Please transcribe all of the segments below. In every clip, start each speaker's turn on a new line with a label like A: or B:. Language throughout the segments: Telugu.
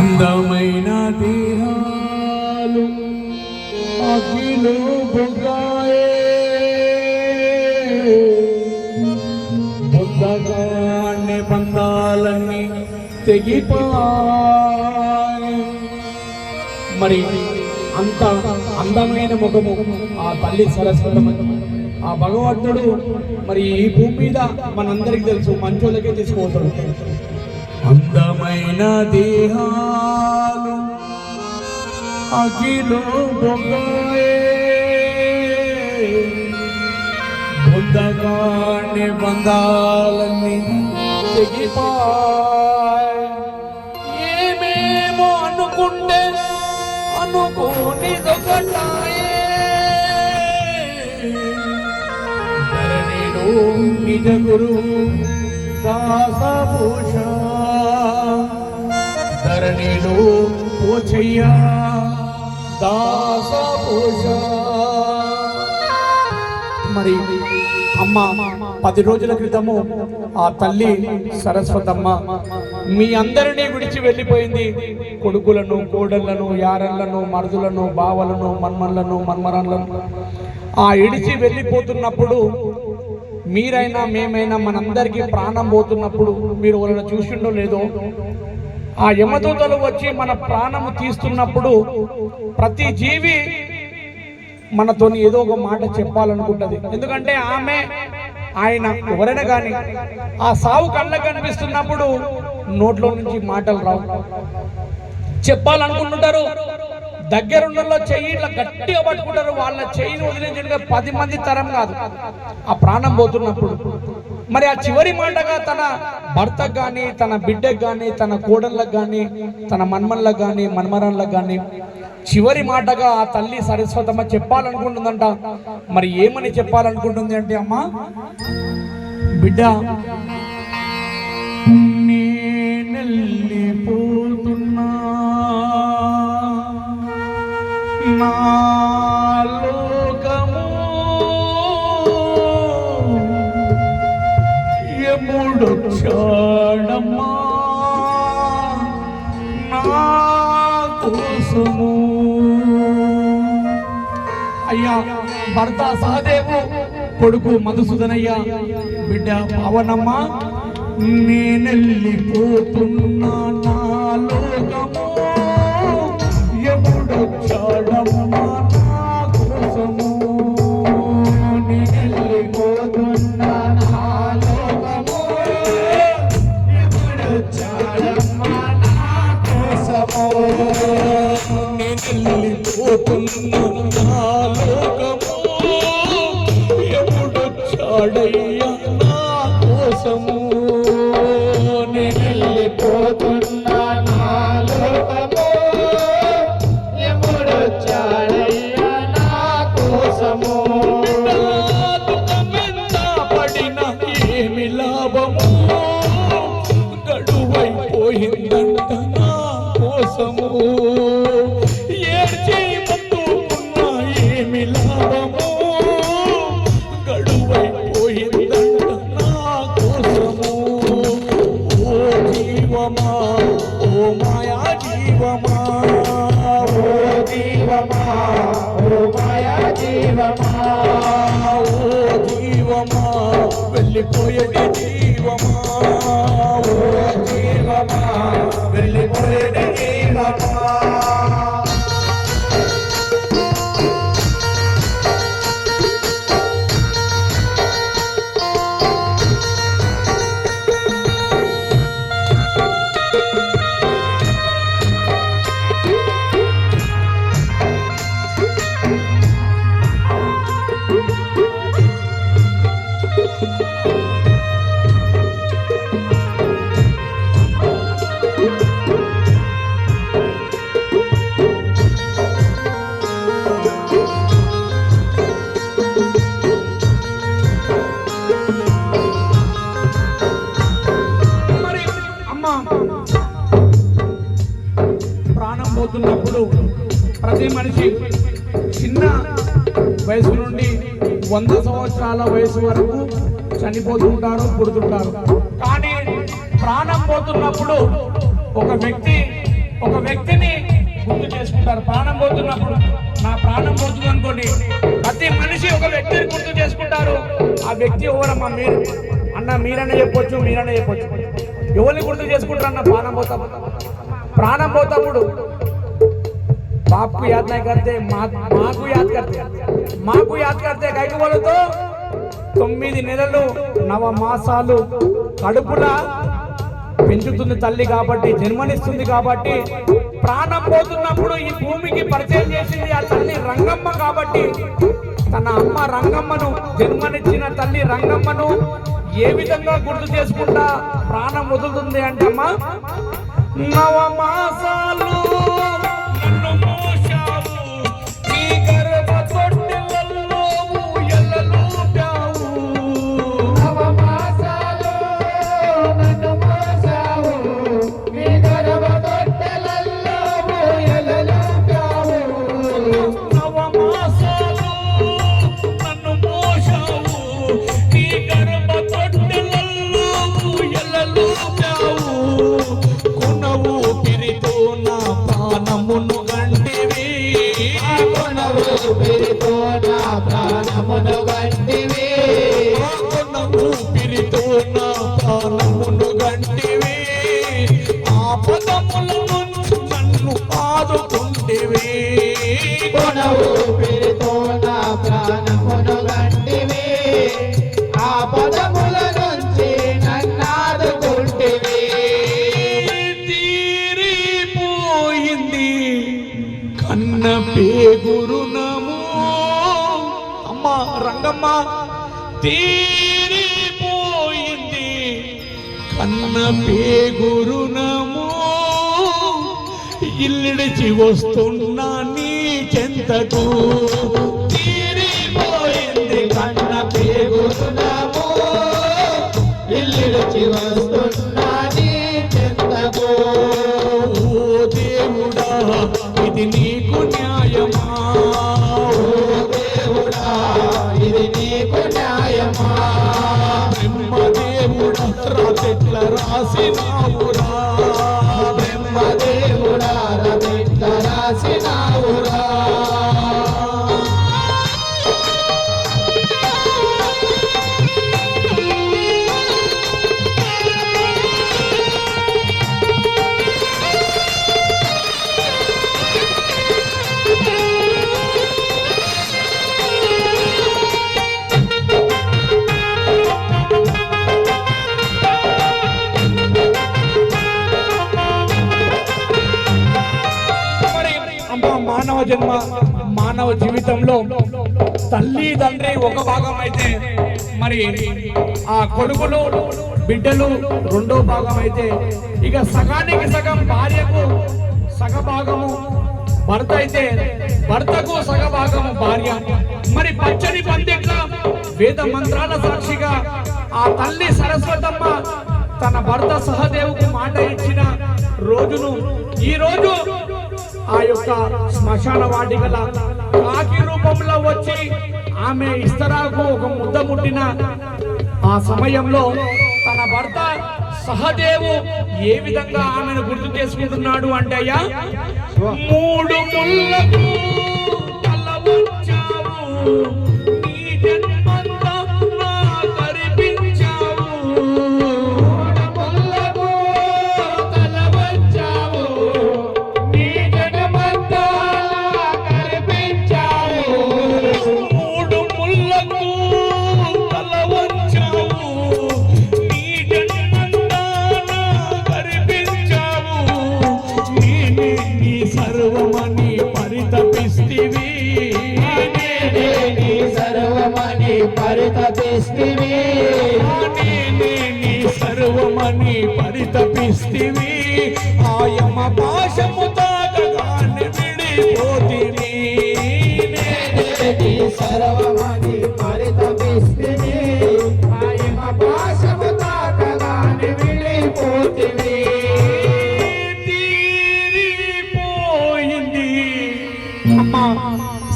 A: అందమైన దేహాలు అగ్నిలో బొగ్గాయే. బుద్ధగానే బంధాలన్నీ తెగిపోయి మరి అంత అందమైన ముఖము ఆ తల్లి సరస్వతమ ఆ భగవంతుడు మరి ఈ భూమి మీద మనందరికీ తెలుసు మంచోళ్ళకే తీసుకుపోతాడు. అందమైన దేహాలు అఖిలు బొగ్గాయే బుద్ధగానే బంధాలన్నీ తెగిపాయ్. ఏమేమో అనుకుంటే అనుకోని ధరణిలో నిజ గురు దాసభూషణ ధరణిలో పోచయ్య. దాసభూష మరి అమ్మ పది రోజుల క్రితము ఆ తల్లి సరస్వతమ్మ మీ అందరినీ విడిచి వెళ్ళిపోయింది. కొడుకులను కోడళ్ళను యారళ్ళను మరుదులను బావలను మన్మన్లను మన్మరన్లను ఆ ఇడిచి వెళ్ళిపోతున్నప్పుడు మీరైనా మేమైనా మనందరికీ ప్రాణం పోతున్నప్పుడు మీరు వాళ్ళని చూసిండో లేదో? ఆ యమదూతలు వచ్చి మన ప్రాణము తీస్తున్నప్పుడు ప్రతి జీవి మనతోని ఏదో ఒక మాట చెప్పాలనుకుంటది. ఎందుకంటే ఆమె ఆయన ఎవరైనా కానీ ఆ సావు కళ్ళకు కనిపిస్తున్నప్పుడు నోట్లో నుంచి మాటలు రావు. చెప్పాలనుకుంటుంటారు. దగ్గరుండలో చెయ్యి ఇట్లా గట్టిగా పట్టుకుంటారు. వాళ్ళ చెయ్యిని వదిలించడానికి పది మంది తరం కాదు. ఆ ప్రాణం పోతున్నప్పుడు మరి ఆ చివరి మాటగా తన భర్తకు కానీ తన బిడ్డకు కానీ తన కోడళ్ళకు కానీ తన మన్మన్లకు కానీ మన్మరన్లకు కానీ చివరి మాటగా ఆ తల్లి సరస్వతమ్మ చెప్పాలనుకుంటుందంట. మరి ఏమని చెప్పాలనుకుంటుంది అంటే అమ్మా బిడ్డ పోతున్నా. నా ఎముడొచ్చాడమ్మా నా కోసము. అయ్యా భర్త సహదేవు కొడుకు మధుసూదనయ్య బిడ్డ పవనమ్మ నేనెళ్ళిపోతున్నా నా లోకము. కోసము. ఏడ్చి ముందుకున్న ఏమి లాభము? గడువైపోయిందంట నా కోసము. ఓ జీవమా ఓ మాయా జీవమా? ఓ జీవమా ఓ మాయా జీవమా? ఓ జీవమా జీవమా? ఓ జీవమా జీవమా సంవత్సరాల వయసు వరకు చనిపోతుంటారు పుడుతుంటారు కానీ ప్రాణం పోతున్నప్పుడు ఒక వ్యక్తి ఒక వ్యక్తిని గుర్తు చేసుకుంటారు ప్రాణం పోతున్నప్పుడు నా ప్రాణం పోతుంది అనుకోండి ప్రతి మనిషి ఒక వ్యక్తిని గుర్తు చేసుకుంటారు ఆ వ్యక్తి ఎవరమ్మా మీరు అన్న మీరనే చెప్పొచ్చు మీరనే చెప్పొచ్చు ఎవరిని గుర్తు చేసుకుంటారు అన్న ప్రాణం పోతాప్పుడు ప్రాణం పోతాప్పుడు बाप को याद नहीं करते माँ माँ को याद करते माँ को याद करते కైకు बोलतो తొమ్మిది నెలలు నవమాసాలు కడుపులా పెంచుతుంది తల్లి కాబట్టి జన్మనిస్తుంది కాబట్టి ప్రాణం పోతున్నప్పుడు ఈ భూమికి పరిచయం చేసింది ఆ తల్లి రంగమ్మ కాబట్టి తన అమ్మ రంగమ్మను జన్మనిచ్చిన తల్లి రంగమ్మను ఏ విధంగా గుర్తు చేసుకుంటా ప్రాణం వదులుతుంది అంటే అమ్మ నవమాసాలు కన్న పేగురునము ఇల్లిడిచి వస్తున్నా నీ చెంతకు. আসিনা మానవ జన్మ మానవ జీవితంలో తల్లి తండ్రి ఒక భాగం అయితే మరి ఆ కొడుకులు బిడ్డలు రెండో భాగం అయితే ఇక సగానికి సగం భార్యకు సగ భాగము భర్త అయితే భర్తకు సగ భాగము భార్య. మరి పచ్చని పందిట్ల వేద మంత్రాల సాక్షిగా ఆ తల్లి సరస్వతమ్మ తన భర్త సహదేవుకు మాట ఇచ్చిన రోజును ఈ రోజు ఆ యొక్క శ్మశాన వాటికల కాకి రూపంలో వచ్చి ఆమె ఇస్తరాకు ఒక ముద్ద ముట్టిన ఆ సమయంలో తన భర్త సహదేవు ఏ విధంగా ఆమెను గుర్తు చేసుకుంటున్నాడు అంటే అయ్యా మూడు ముళ్ళకు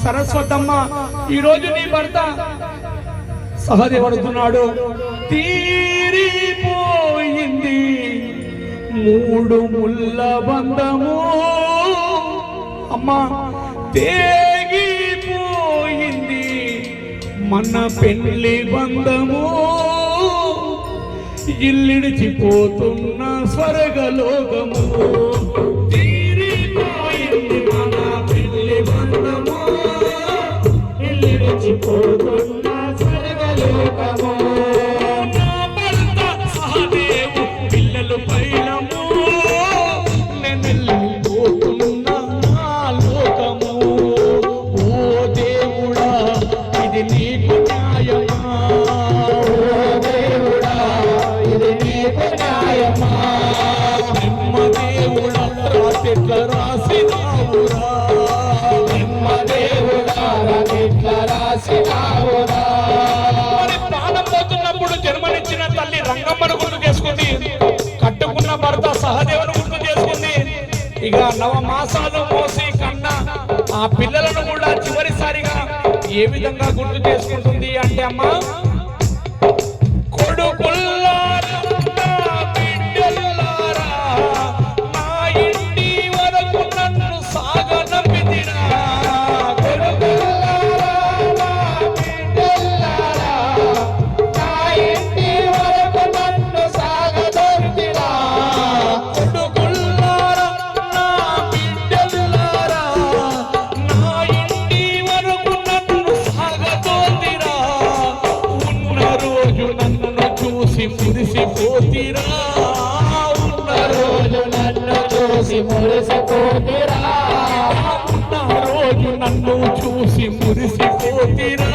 A: సరస్వతమ్మ ఈ రోజు నీ భర్త సహదేవడుతున్నాడు తీరిపోయింది. మూడు ముళ్ళ బంధము. అమ్మా తేగిపోయింది. మన పెళ్ళి బంధము. ఇల్లిడిచిపోతున్న స్వర్గలోకము.
B: ఇల్లిడిచిపోతున్న
A: సర్వలోకము నవ మాసాలు మోసి కన్న ఆ పిల్లలను కూడా చివరిసారిగా ఏ విధంగా గుర్తు చేసుకుంటుంది అంటే అమ్మా కొడుకుల్లారా మురిసిపోతిరా. రోజు
B: నన్ను చూసి మురిసిపోతిరా.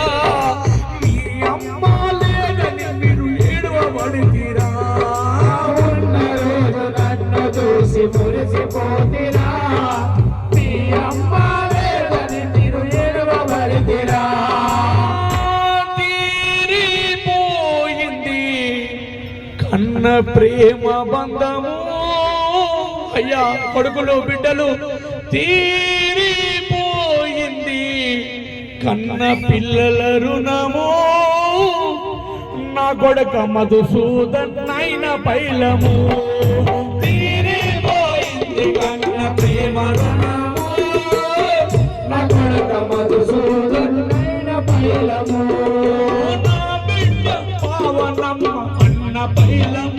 A: మీ అమ్మ లేదని మీరు ఏడవబడితిరా.
B: రోజు నన్ను చూసి మురిసిపోతిరా. నీ అమ్మ లేదని మీరు ఏడవబడితిరా.
A: తీరిపోయింది. కన్న ప్రేమ బంధము అయ్యా కొడుకులు బిడ్డలు తీరిపోయింది. కన్న పిల్లల రుణము నా కొడక మధుసూదన్నైన పైలము. తీరిపోయింది కన్న ప్రేమ
B: నా కొడుక మధుసూదనైన పైలము.
A: నా బిడ్డ పావనమ్మ అన్న పైలము.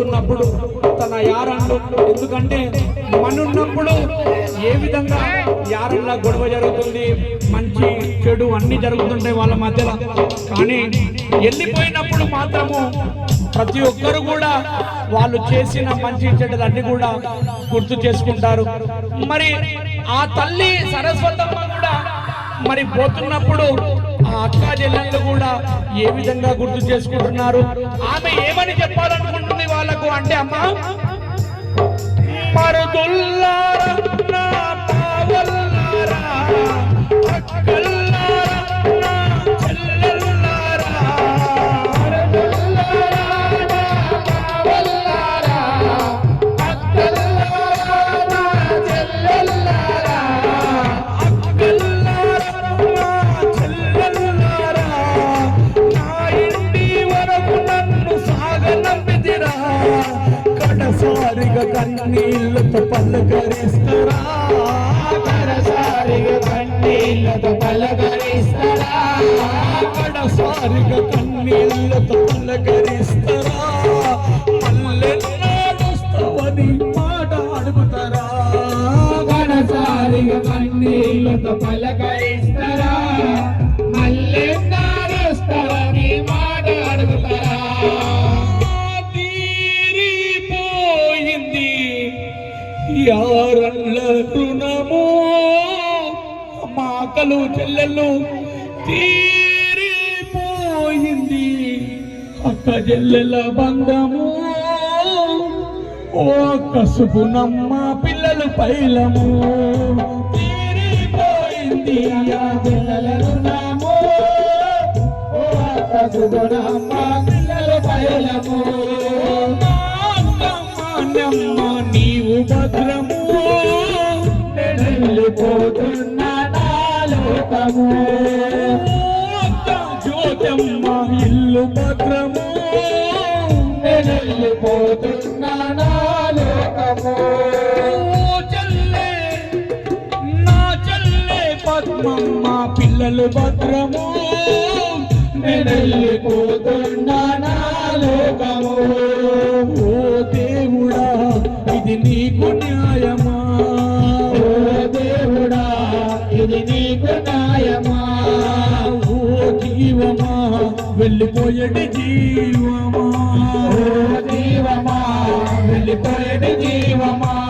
A: వెళ్ళిపోతున్నప్పుడు తన యారాన్లు. ఎందుకంటే మనున్నప్పుడు ఏ విధంగా యారన్ల గొడవ జరుగుతుంది మంచి చెడు అన్ని జరుగుతుంటాయి వాళ్ళ మధ్యలో. కానీ వెళ్ళిపోయినప్పుడు మాత్రము ప్రతి ఒక్కరు కూడా వాళ్ళు చేసిన మంచి చెడ్డలన్నీ కూడా గుర్తు చేసుకుంటారు. మరి ఆ తల్లి సరస్వతమ్మ కూడా మరి పోతున్నప్పుడు ఆ అక్క చెల్లెళ్ళు కూడా ఏ విధంగా గుర్తు చేసుకుంటున్నారు? ఆమె ఏమని చెప్పాలనుకుంటుంది వాళ్ళకు అంటే అమ్మా పరుదుల్లారా నా పావల్లారా, కన్నీళ్ళతో పలకరిస్తారా?
B: కన్నీళ్ళతో పలకరిస్తారా?
A: కడసారిగా కన్నీళ్ళతో పలకరిస్తారా? మల్లెన్నాడుస్తావని మాట అడుగుతారా?
B: కన్నీళ్ళతో పలకరిస్తారా?
A: అక్కలు చెల్లెళ్ళు తీరిపోయింది. అక్క చెల్లెల బంధము ఓ కసుపు నమ్మ పిల్లలు పైలము. తీరిపోయింది ఆ
B: పిల్లల పైలము.
A: నీవు భద్రము.
B: పోతున్న నా
A: జ్యోతమ్మ ఇల్లు భద్రము
B: వెళ్ళిపోతున్న లోకము
A: ఓ నా పద్మమ్మ పిల్లలు భద్రము
B: వెళ్ళిపోతున్న లోకము
A: ఓ దేవుడా ఇది నీకు న్యాయం జీవమా? వెళ్ళిపోయేటి జీవమా?
B: జీవమా? వెళ్ళిపోయేది జీవమా?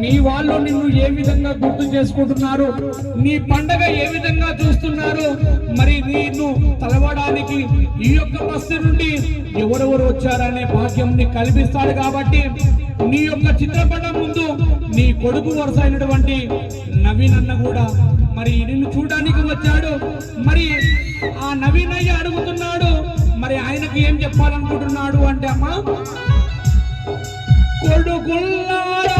A: నీ వాళ్ళు నిన్ను ఏ విధంగా గుర్తు చేసుకుంటున్నారు? నీ పండగ ఏ విధంగా చూస్తున్నారు? మరి నిన్ను తలవడానికి ఈ యొక్క బస్సు నుండి ఎవరెవరు వచ్చారనే భాగ్యం కల్పిస్తాడు కాబట్టి నీ యొక్క చిత్రపటం ముందు నీ కొడుకు వరుస అయినటువంటి నవీన్ అన్న కూడా మరి నిన్ను చూడడానికి వచ్చాడు. మరి ఆ నవీన్ అయ్య అడుగుతున్నాడు మరి ఆయనకి ఏం చెప్పాలనుకుంటున్నాడు అంటే అమ్మా కొడుకుల్లారా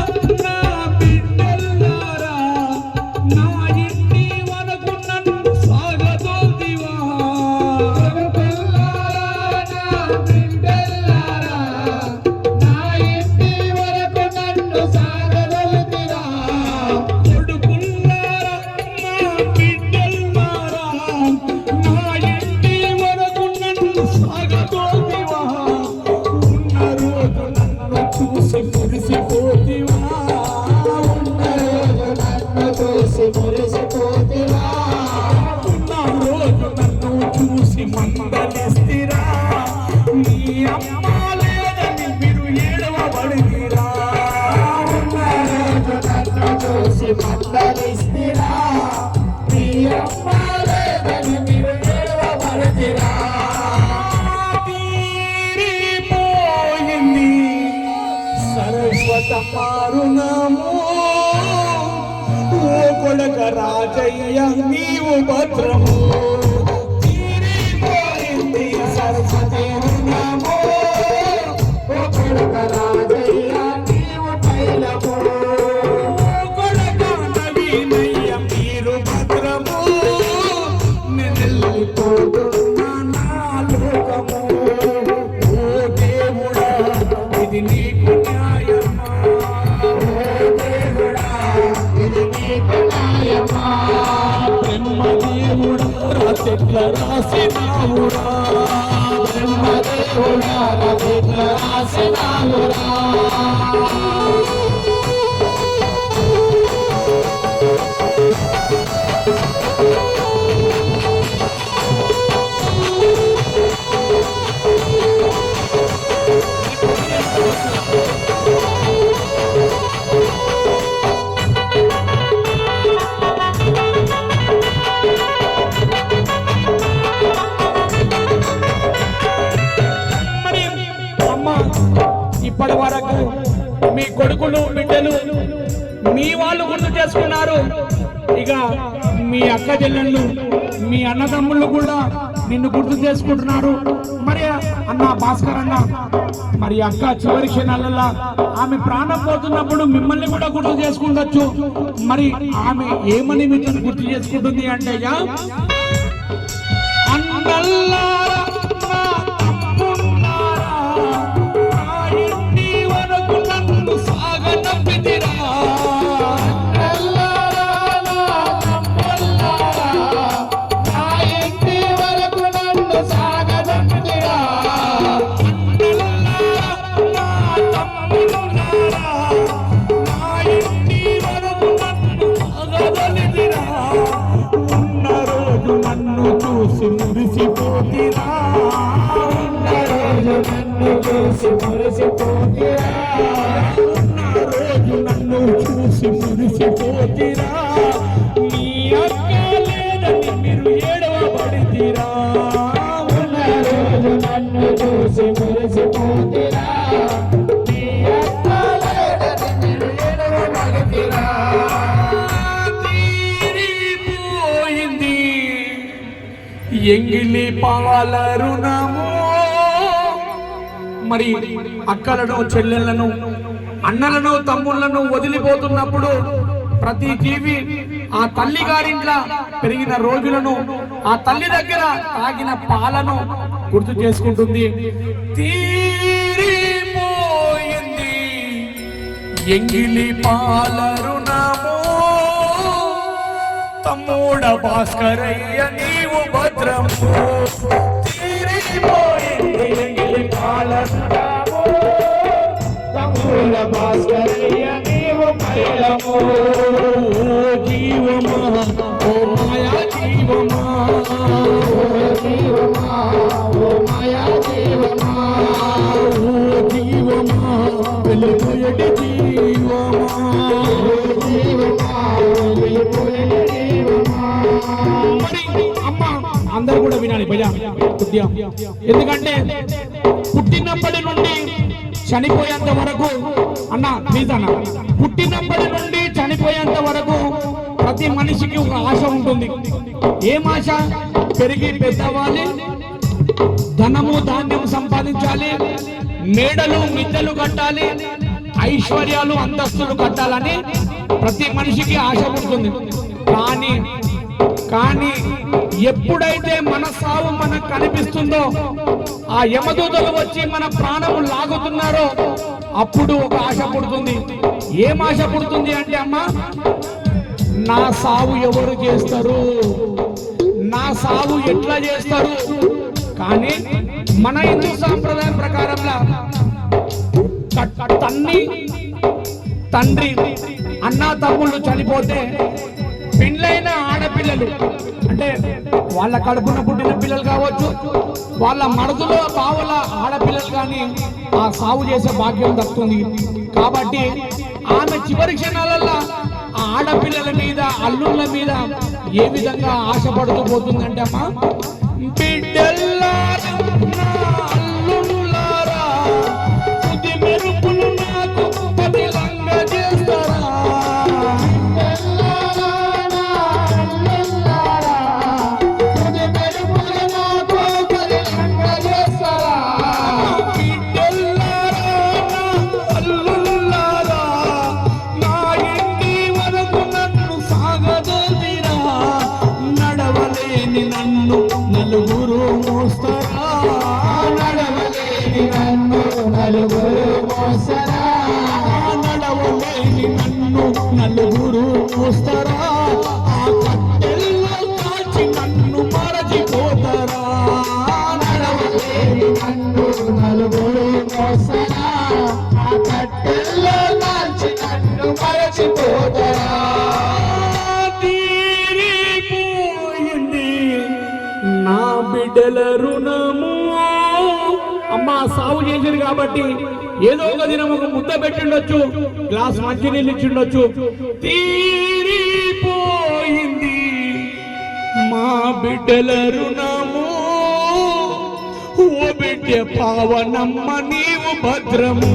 A: మారునాము. ఓ కొడక రాజయ్య నీవు భద్రము. రాసి రాసినావురా అన్నదమ్ముళ్ళు కూడా నిన్ను గుర్తు చేసుకుంటున్నారు. మరి అన్న భాస్కర్ అన్న మరి అక్క చివరి క్షణాలలో ఆమె ప్రాణం పోతున్నప్పుడు మిమ్మల్ని కూడా గుర్తు చేసుకుండొచ్చు. మరి ఆమె ఏమని మిమ్మల్ని గుర్తు చేసుకుంటుంది అంటే ఎంగిలి పాలరుణము మరి అక్కలను చెల్లెళ్ళను అన్నలను తమ్ముళ్ళను వదిలిపోతున్నప్పుడు ప్రతి జీవి ఆ తల్లి గారింట్ల పెరిగిన రోజులను ఆ తల్లి దగ్గర తాగిన పాలను గుర్తు చేసుకుంటుంది. తీరిపోయింది ఎంగిలి పాలరుణము తమ్ముడ భాస్కరయ్య నీవు భద్రము తీరిపోయింది ఎంగిలి భాస్కరయ్య నీవు జీవమా ఓ మాయా జీవమా జీవమా. అందరూ ఉద్యమం ఎందుకంటే పుట్టినప్పటి నుండి చనిపోయేంత వరకు అన్న ప్లీజ్ అన్న పుట్టినప్పటి నుండి చనిపోయేంత వరకు ప్రతి మనిషికి ఒక ఆశ ఉంటుంది. ఏం ఆశ? పెరిగి పెద్దవాలి ధనము ధాన్యం సంపాదించాలి మేడలు మిద్దెలు కట్టాలి ఐశ్వర్యాలు అంతస్తులు కట్టాలని ప్రతి మనిషికి ఆశ ఉంటుంది. కానీ కానీ ఎప్పుడైతే మన సావు మనకు కనిపిస్తుందో ఆ యమదూతలు వచ్చి మన ప్రాణము లాగుతున్నారో అప్పుడు ఒక ఆశ పుడుతుంది. ఏం ఆశ పుడుతుంది అంటే అమ్మా నా సావు ఎవరు చేస్తారు? నా సావు ఎట్లా చేస్తారు? కానీ మన హిందూ సాంప్రదాయం ప్రకారంగా తన్ని తండ్రి అన్న తమ్ముళ్ళు చనిపోతే పెళ్ళైన ఆడపిల్లలు అంటే వాళ్ళ కడుపున పుట్టిన పిల్లలు కావచ్చు వాళ్ళ మడదులో బావుల ఆడపిల్లలు కానీ ఆ సాగు చేసే భాగ్యం దక్కుతుంది. కాబట్టి ఆమె చివరి క్షణాలల్లో ఆ ఆడపిల్లల మీద అల్లుళ్ళ మీద ఏ విధంగా ఆశపడుతూ పోతుందంటే అమ్మా నలుగురు ఆ కట్టెల్లో నన్ను మరచిపోతారా? నడవలేని నన్ను నలుగురు ఆ కట్టెల్లో నన్ను మరచిపోతారా? తీరిపోయింది నా బిడ్డల రుణము. అమ్మ సాగు చేశారు కాబట్టి ఏదో ఒక దినం ఒక ముద్ద పెట్టిండొచ్చు గ్లాస్ మంచినీళ్ళు ఇచ్చిండొచ్చు. తీ బిడ్డల రుణము ఓ బిడ్డ పావనమ్మ నీవు భద్రము.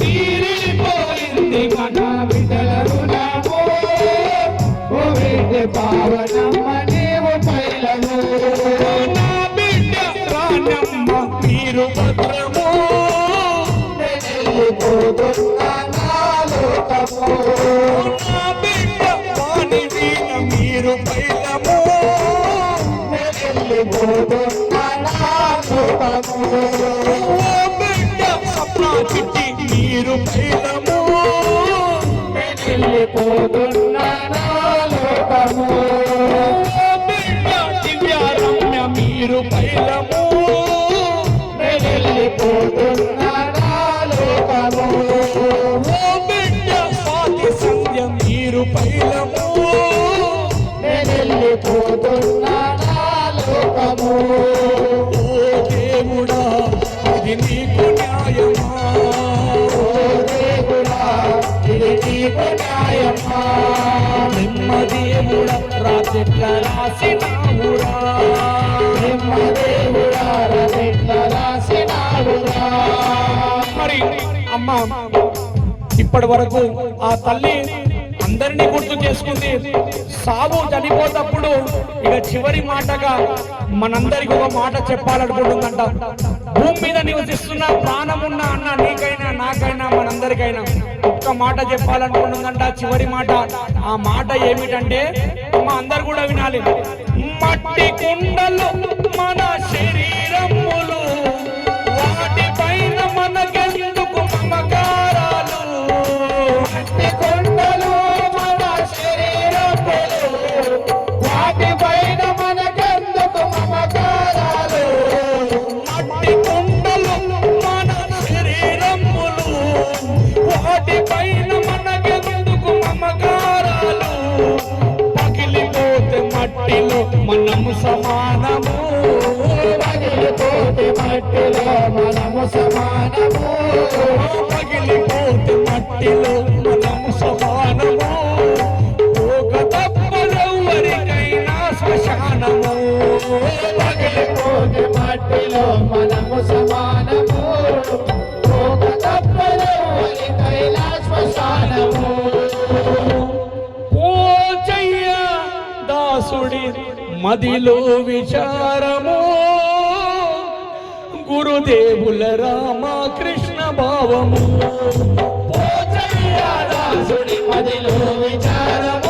A: తీరిపోయింది మన బిడ్డల రుణము ఓ బిడ్డ పావనమ్మ నీవు పైలము మీరు మీరు పైలము
B: వెళ్ళిపోతున్నా నా లోకము
A: మీరు పైలము.
B: వెళ్ళిపోతున్నా
A: రాసినావురా మరి అమ్మ ఇప్పటి వరకు ఆ తల్లి అందరినీ గుర్తు చేసుకుంది. సాగు చనిపోతప్పుడు ఇక చివరి మాటగా మనందరికి ఒక మాట చెప్పాలనుకుంటుందంట. భూమి మీద నివసిస్తున్న ప్రాణమున్న నాకైనా మనందరికైనా ఒక్క మాట చెప్పాలనుకుంటుందంట చివరి మాట. ఆ మాట ఏమిటంటే మా అందరు కూడా వినాలి. మట్టి కుండలు మన శరీరం మనము సమానము
B: పగిలిపోతే మట్టిలో మనము సమానము.
A: పగిలిపోతే మట్టిలో మదిలో విచారము. గురుదేవుల రామకృష్ణ భావము.
B: మదిలో విచారము.